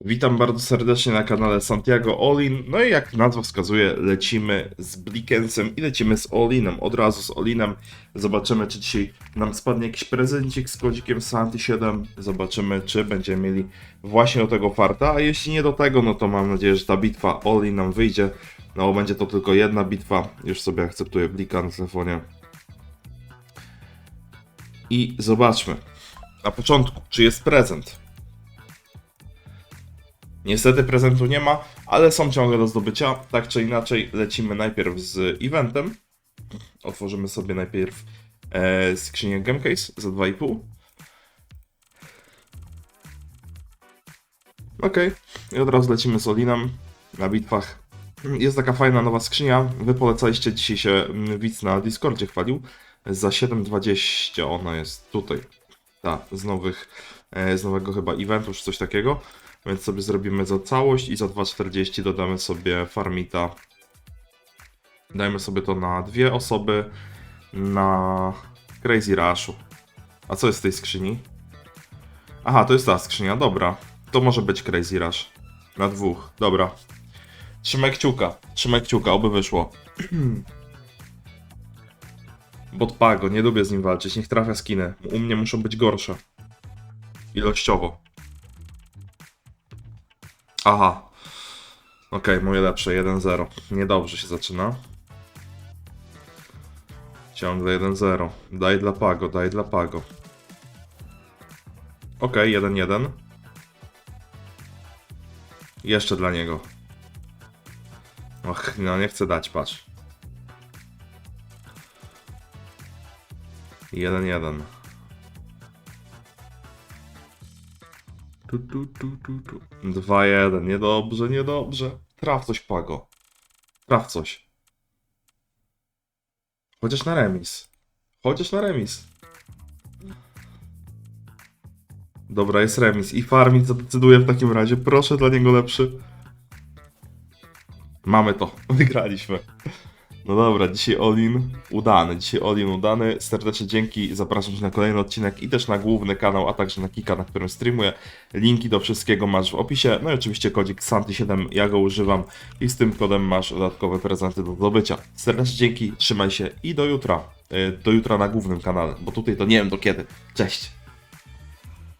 Witam bardzo serdecznie na kanale Santiago Olin. No i jak nazwa wskazuje, lecimy z Blickensem i lecimy z Olinem. Od razu z Olinem. Zobaczymy, czy dzisiaj nam spadnie jakiś prezencik z kodzikiem Santi 7. Zobaczymy, czy będziemy mieli właśnie do tego farta. A jeśli nie do tego, no to mam nadzieję, że ta bitwa Olin nam wyjdzie. No, bo będzie to tylko jedna bitwa. Już sobie akceptuję Blika na telefonie. I zobaczmy. Na początku, czy jest prezent. Niestety prezentu nie ma, ale są ciągle do zdobycia. Tak czy inaczej, lecimy najpierw z eventem. Otworzymy sobie najpierw e, skrzynię Gamecase za 2,5. Ok, i od razu lecimy z Olinem na bitwach. Jest taka fajna nowa skrzynia. Wy polecaliście dzisiaj się mm, widz na Discordzie chwalił. Za 7,20 ona jest tutaj. Ta, z nowych, e, z nowego chyba eventu, czy coś takiego. Więc sobie zrobimy za całość i za 2,40 dodamy sobie farmita. Dajmy sobie to na dwie osoby na Crazy Rushu. A co jest w tej skrzyni? Aha, to jest ta skrzynia, dobra. To może być Crazy Rush. Na dwóch, dobra. Trzymaj kciuka, trzymaj kciuka, oby wyszło. Bot Pago, nie lubię z nim walczyć, niech trafia skiny. U mnie muszą być gorsze. Ilościowo. Aha. Okej, moje lepsze, 1-0. Niedobrze się zaczyna. Ciągle 1-0. Daj dla Pago, daj dla Pago. Okej, 1-1. Jeszcze dla niego. Och, no nie chcę dać, patrz. 1-1. Tu, tu, tu, tu, tu. 2-1, niedobrze, niedobrze. Traf coś, Pago. Traf coś. Chociaż na remis. Chociaż na remis. Dobra, jest remis. I Farmit zadecyduje w takim razie. Proszę dla niego lepszy. Mamy to. Wygraliśmy. No dobra, dzisiaj Olin udany. Dzisiaj Olin udany. Serdecznie dzięki. Zapraszam Cię na kolejny odcinek i też na główny kanał, a także na Kika, na którym streamuję. Linki do wszystkiego masz w opisie. No i oczywiście kodzik Santi7, ja go używam i z tym kodem masz dodatkowe prezenty do zdobycia. Serdecznie dzięki, trzymaj się i do jutra. Yy, Do jutra na głównym kanale, bo tutaj to nie wiem do kiedy. Cześć!